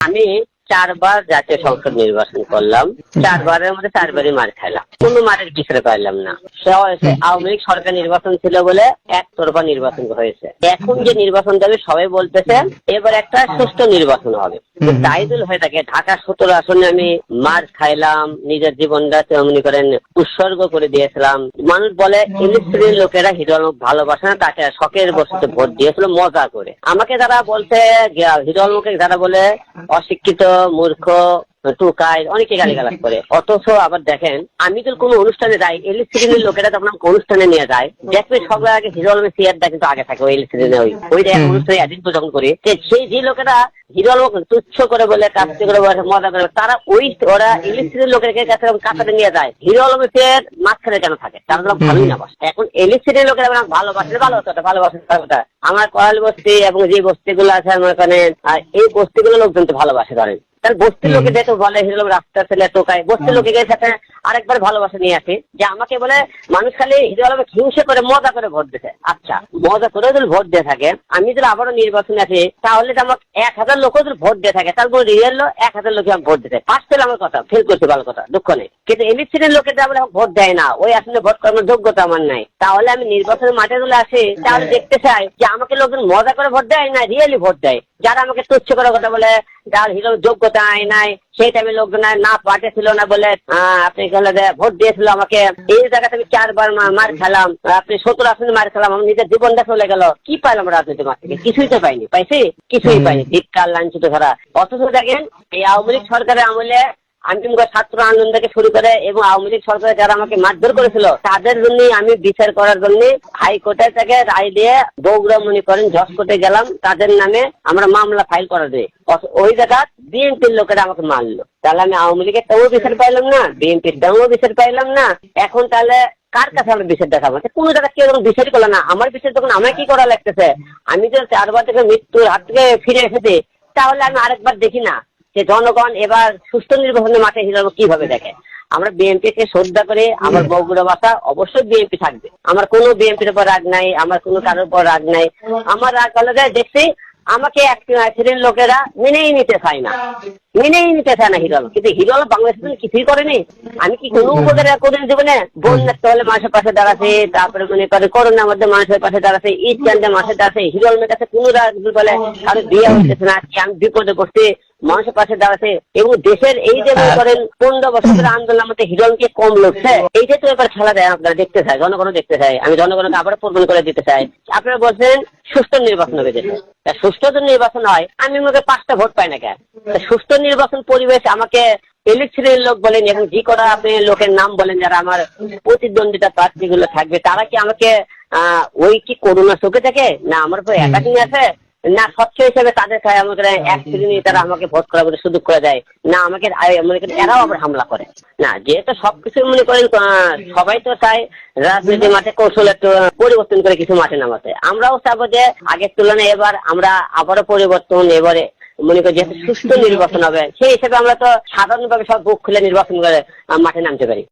আমি চারবার জাতীয় সংসদ নির্বাচন করলাম। চারবারের মধ্যে চারবারই মার খেলাম কোনো মারের পিছনে পাইলাম না। আওয়ামী লীগ সরকার নির্বাচন ছিল বলে একতরফা নির্বাচন হয়েছে। এখন যে নির্বাচন যাবে সবাই বলতেছে এবার একটা সুস্থ নির্বাচন হবে। তাইদুল হয়ে থাকে ঢাকা সতেরো আসনে আমি মার খাইলাম নিজের জীবনটা তেমনি করেন উৎসর্গ করে দিয়েছিলাম। মানুষ বলে ইলিস্ট্রির লোকেরা হিরো আলম ভালোবাসে না তাকে শখের বসতে ভোট দিয়েছিল মজা করে। আমাকে যারা বলছে গে- হিরো আলমকে যারা বলে অশিক্ষিত মূর্খ টুকায় অনেকে গালিগালাজ করে। অথচ আবার দেখেন আমি তো কোনো অনুষ্ঠানে যাই ইলিস্ট্রির লোকেরা যখন আমাকে অনুষ্ঠানে নিয়ে যায় দেখবে সবার আগে হিরো আলমের চেয়ারটা কিন্তু আগে থাকে ওই ওই। ওই এক অনুষ্ঠানে যখন করি সেই যে লোকেরা হিরো আলম তুচ্ছ করে বলে কাছে করে বলে মজা করে তারা ওই ওরা ইলিস্ট্রির লোকের কাছে কাছাতে নিয়ে যায় হিরো আলমের চেয়ার মাঝখানে কেন থাকে? তারা ভালোই না বাসে। এখন ইলিস্ট্রির লোকেরা ভালোবাসে ভালো কথা ভালোবাসে। আমার কয়াল বস্তি এবং যে বস্তি গুলো আছে আমার ওখানে এই বস্তিগুলো লোকজন তো ভালোবাসে ধরেন। তার বস্তির লোকে যেহেতু বলে রাস্তা ছেলে টোকায় বস্তির লোকে গেছে আরেকবার ভালোবাসা নিয়ে আসে যে আমাকে বলে মানুষ খালি আলমে হিংসে করে মজা করে ভোট দিতে আচ্ছা মজা করে যদি ভোট দিয়ে থাকে আমি যদি আবারও নির্বাচনে আসি তাহলে তো আমাকে এক হাজার লোক যদি ভোট দিয়ে থাকে তার কোনো রিয়েল লোক এক হাজার লোকে লোক ভোট দিতে পাঁচ পেলে আমার কথা ফেল করছে ভালো কথা দুঃখ নেই। কিন্তু ইলেকশনের লোকে তো আমার ভোট দেয় না। ওই আসলে ভোট করানোর যোগ্যতা আমার নাই। তাহলে আমি নির্বাচনের মাঠে গুলো আসি তাহলে দেখতে চাই যে আমাকে লোকজন মজা করে ভোট দেয় না রিয়েলি ভোট দেয়। যারা আমাকে তুচ্ছ করে কথা বলে যার হিরো যোগ্যতা আয় নাই সেই টাইমে লোকজন না পার্টি ছিল না বলে আপনি ভোট দিয়েছিল আমাকে। এই জায়গাতে আমি চারবার মার খেলাম আপনি সত্তর আসনে মার খেলাম আমার নিজের জীবনটা চলে গেল। কি পাইলাম রাজনীতি মাঠ থেকে? কিছুই তো পাইনি পাইছি? কিছুই পাইনি ধিক্কার লাঞ্ছিত ধরা অথচ দেখেন এই আওয়ামী লীগ সরকারের আমলে আন্তিম ছাত্র আন্দোলন থেকে শুরু করে এবং আওয়ামী লীগ সরকার যারা আমাকে মারধর করেছিল, তাদের জন্য আমি বিচার করার জন্য হাইকোর্টে থেকে রায় দিয়ে বগুড়া মনে করেন কোর্টে গেলাম। তাদের নামে আমরা মামলা ফাইল করা অথ- ওই জায়গা বিএনপির লোকেরা আমাকে মারলো। তাহলে আমি আওয়ামী লীগের তেমন বিচার পাইলাম না, বিএনপির তেমন বিচার পাইলাম না। এখন তাহলে কার কাছে আমরা বিচার দেখাবো? কোন জায়গায় কেউ যখন বিচার করল না। আমার বিচার তখন আমায় কি করা লাগতেছে? আমি তো চারবার থেকে মৃত্যুর হাত থেকে ফিরে এসেছি, তাহলে আমি আরেকবার দেখি না। যে জনগণ এবার সুস্থ নির্বাচনের মাঠে হিরো কীভাবে দেখে? আমরা বিএনপিকে শ্রদ্ধা করে আমার বগুড়া ভাষা অবশ্যই বিএনপি থাকবে। আমার কোনো বিএনপির উপর রাগ নাই আমার কোনো কারোর উপর রাগ নাই। আমার রাগ হলো যে দেখছি আমাকে শ্রেণির লোকেরা মেনেই নিতে চায় না। মেনেই নিতে চায় না হিরো আলম। কিন্তু হিরো আলম বাংলাদেশের কিছুই করেনি। আমি কি কোনো উপকার করেন জীবনে বন্যার তলে মানুষের পাশে দাঁড়াছে তারপরে মনে করে করোনার মধ্যে মানুষের পাশে দাঁড়াছে ঈদ চান্দে মাসে দাঁড়াছে হিরো আলমের কাছে কোনো রাজনীতি বলে কারও বিয়ে হইতেছে না আমি বিপদে পড়ছি? মানুষের পাশে দাঁড়াচ্ছে এবং দেশের এই যে মনে করেন পনেরো বছর ধরে আন্দোলনের মধ্যে হিরোকে কম লড়ছে এইটা তো এবার খেলা দেয় আপনারা দেখতে চাই জনগণও দেখতে চাই আমি জনগণকে আবার প্রদান করে দিতে চাই। আপনারা বলছেন সুস্থ নির্বাচন হবে দেশে। সুস্থ যদি নির্বাচন হয় আমি মনে পাঁচটা ভোট পাই না কেন? সুস্থ নির্বাচন পরিবেশ আমাকে ইলেকশনের লোক বলেন এবং যে কটা আপনি লোকের নাম বলেন যারা আমার প্রতিদ্বন্দ্বিতা প্রার্থীগুলো থাকবে তারা কি আমাকে আহ, ওই কি করোনা চোখে থাকে? না আমার উপর অ্যাটাকিং আছে? না স্বচ্ছ হিসেবে তাদের আমাকে এক শ্রেণি তারা আমাকে ভোট করার বলে সুযোগ করে দেয়। না আমাকে মনে করেন এরাও আবার হামলা করে। না যেহেতু সবকিছু মনে করেন সবাই তো চায় রাজনীতি মাঠে কৌশল একটু পরিবর্তন করে কিছু মাঠে নামাতে। আমরাও চাবো যে আগের তুলনায় এবার আমরা আবারও পরিবর্তন এবারে মনে করি যেহেতু সুস্থ নির্বাচন হবে সেই হিসেবে আমরা তো সাধারণভাবে সব বুক খুলে নির্বাচন করে মাঠে নামতে পারি।